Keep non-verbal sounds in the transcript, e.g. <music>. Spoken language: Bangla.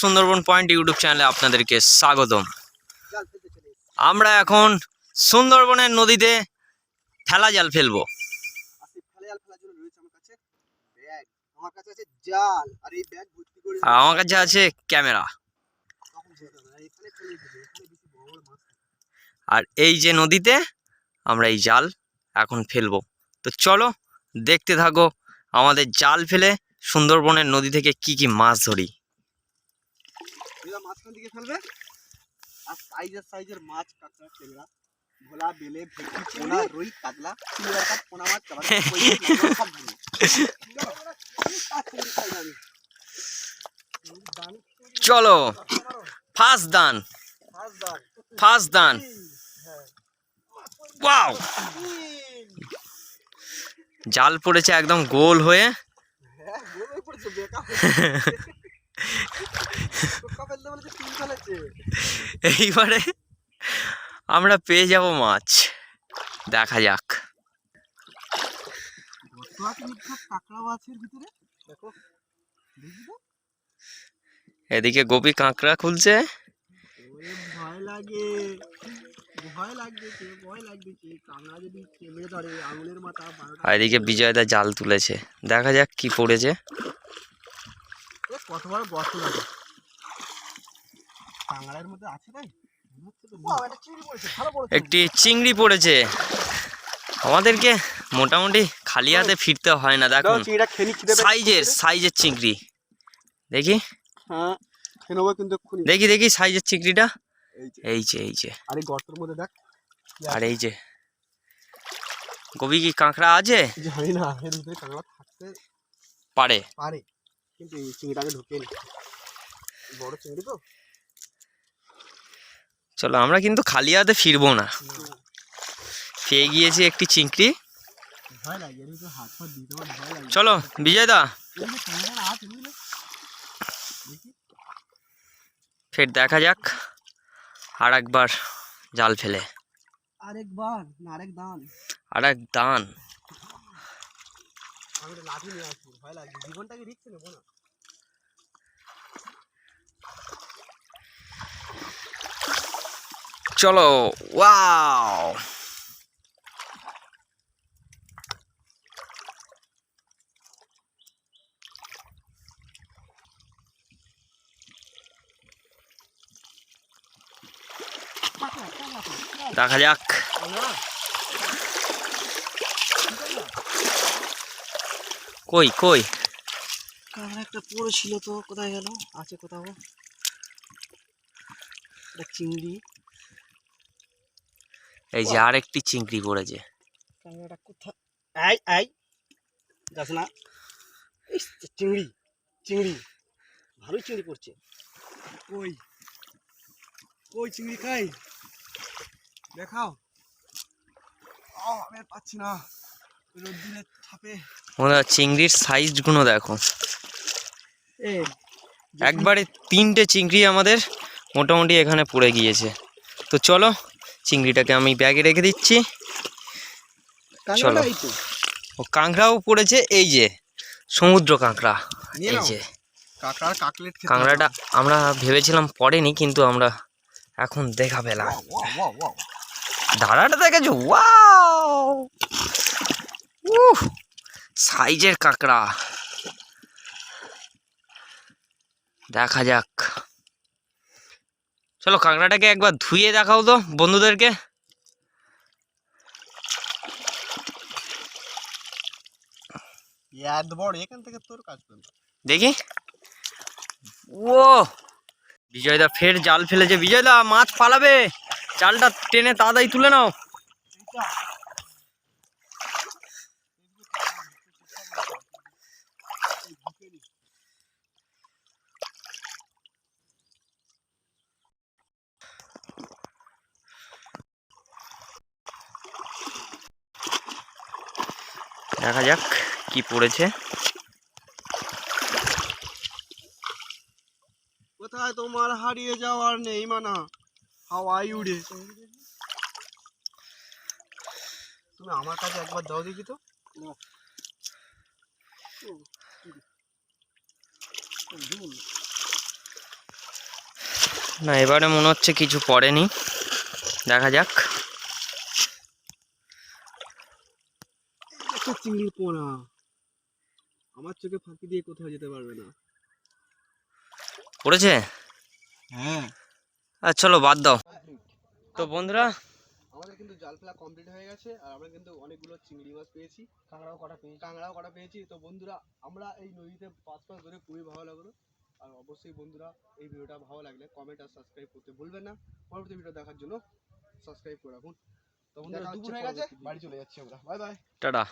সুন্দরবন পয়েন্ট ইউটিউব চ্যানেলে আপনাদেরকে স্বাগতম। আমরা এখন সুন্দরবনের নদীতে ঠেলা জাল ফেলব। আমার কাছে আছে ক্যামেরা। আর এই যে নদীতে আমরা এই জাল এখন ফেলব। তো চলো দেখতে থাকো, আমাদের জাল ফেলে সুন্দরবনের নদী থেকে কি কি মাছ ধরি। মাঝখান দিকে ফেলবে। আর সাইজের সাইজের মাছ কাঁকড়া টেংরা ভোলা বেলে ভেটকি পোনা রুই কাতলা চিংড়ি কাপ পোনা মাছ চাবা সবগুলো চলো। ফার্স্ট দান ফার্স্ট দান ওয়াও। জাল পড়েছে একদম গোল হয়ে। <laughs> এইবারে আমরা পেয়ে যাব মাছ। দেখা যাক। এদিকে গোপী কাঁকড়া খুলছে। ভয় লাগে। ভয় ভয় যদি ধরে আঙুলের মাথা এদিকে বিজয়দা জাল তুলেছে। দেখা যাক কি পড়েছে। কত বড় গর্ত লাগে মধ্যে আছে তাই? একটা চিংড়ি পড়েছে, ভালো পড়েছে। একটি চিংড়ি পড়েছে। আমাদেরকে মোটামুটি খালি হাতে ফিরতে হয় না পেয়েছে। সাইজের সাইজের চিংড়ি। দেখি। হ্যাঁ দেখি দেখি সাইজের চিংড়িটা। এই যে, এই যে এই আর এই গর্তের মধ্যে দেখ। আর এই যে। গবি কি কাঁকড়া আছে? জানি না এর ভিতরে কাঁকড়া থাকতে পারে। পারে। কিন্তু এই চিংড়িটাকে ঢুকে নি। বড় চিংড়ি তো। চলো আমরা কিন্তু খালি হাতে ফিরবো না। পেয়ে গিয়েছি একটি চিংড়ি। চলো বিজয়দা। ফের দেখা যাক আর একবার জাল ফেলে। আরেকবার আরেক দান। আর এক দান। আমি একটা লাঠি নিয়ে আসব ভয় লাগছে। জীবনটাকে রিক্স নেব না। চলো ওয়াও দেখা যাক। কই কই? কাঁকড়া একটা পড়েছিল তো কোথায় গেল? আছে কোথাও। চিংড়ি। এই যে আরেকটি চিংড়ি পড়েছে। কাঁকড়াটা কোথায় আই আই যাস না। চিংড়ি চিংড়ি। ভালোই চিংড়ি পড়ছে। কই? কই চিংড়ি খাই? দেখাও। আমি আর পাচ্ছি না। রোদ্দুরের ছাপে ওরা চিংড়ির সাইজগুলো দেখো। একবারে তিনটে চিংড়ি আমাদের মোটামুটি এখানে পড়ে গিয়েছে। তো চলো চিংড়িটাকে আমি ব্যাগে রেখে দিচ্ছি। চলো। ও কাঁকড়াও পড়েছে এই যে সমুদ্র কাঁকড়া এই যে। কাঁকড়াটা আমরা ভেবেছিলাম পড়েনি কিন্তু আমরা এখন দেখা পেলাম ধারাটা দেখেছ? ওয়াও! উহ সাইজের কাঁকড়া। দেখা যাক। চলো কাঁকড়াটাকে একবার ধুয়ে দেখাও তো বন্ধুদেরকে। দেখি। ও বিজয়দা ফের জাল ফেলেছে। বিজয়দা মাছ পালাবে। জালটা টেনে তাড়াতাড়ি তুলে নাও। দেখা যাক কি পড়েছে। কোথায় তোমার হারিয়ে যাওয়ার নেই মানা? হাওয়াই উড়ে। তুমি আমার কাছে একবার দাও দেখি তো। না এবারে মনে হচ্ছে কিছু পড়েনি। দেখা যাক। একটা চিংড়ির পোনা আমার চোখে ফাঁকি দিয়ে কোথাও যেতে পারবে না। পড়েছে? হ্যাঁ। আর চলো বাদ দাও। তো বন্ধুরা আমাদের কিন্তু জাল ফেলা কমপ্লিট হয়ে গেছে আর আমরা কিন্তু অনেকগুলো চিংড়ি মাছ পেয়েছি। কাঁকড়াও কটা পেয়েছি। কাঁকড়াও কটা পেয়েছি। তো বন্ধুরা আমরা এই নদীতে পাঁচ মাস ধরে খুবই ভালো লাগল আর অবশ্যই বন্ধুরা এই ভিডিওটা ভালো লাগলে কমেন্ট আর সাবস্ক্রাইব করতে ভুলবেন না। পরবর্তী ভিডিও দেখার জন্য সাবস্ক্রাইব করে রাখুন। তো বন্ধুরা দুপুর হয়ে গেছে বাড়ি চলে যাচ্ছি আমরা। Bye bye. টাটা।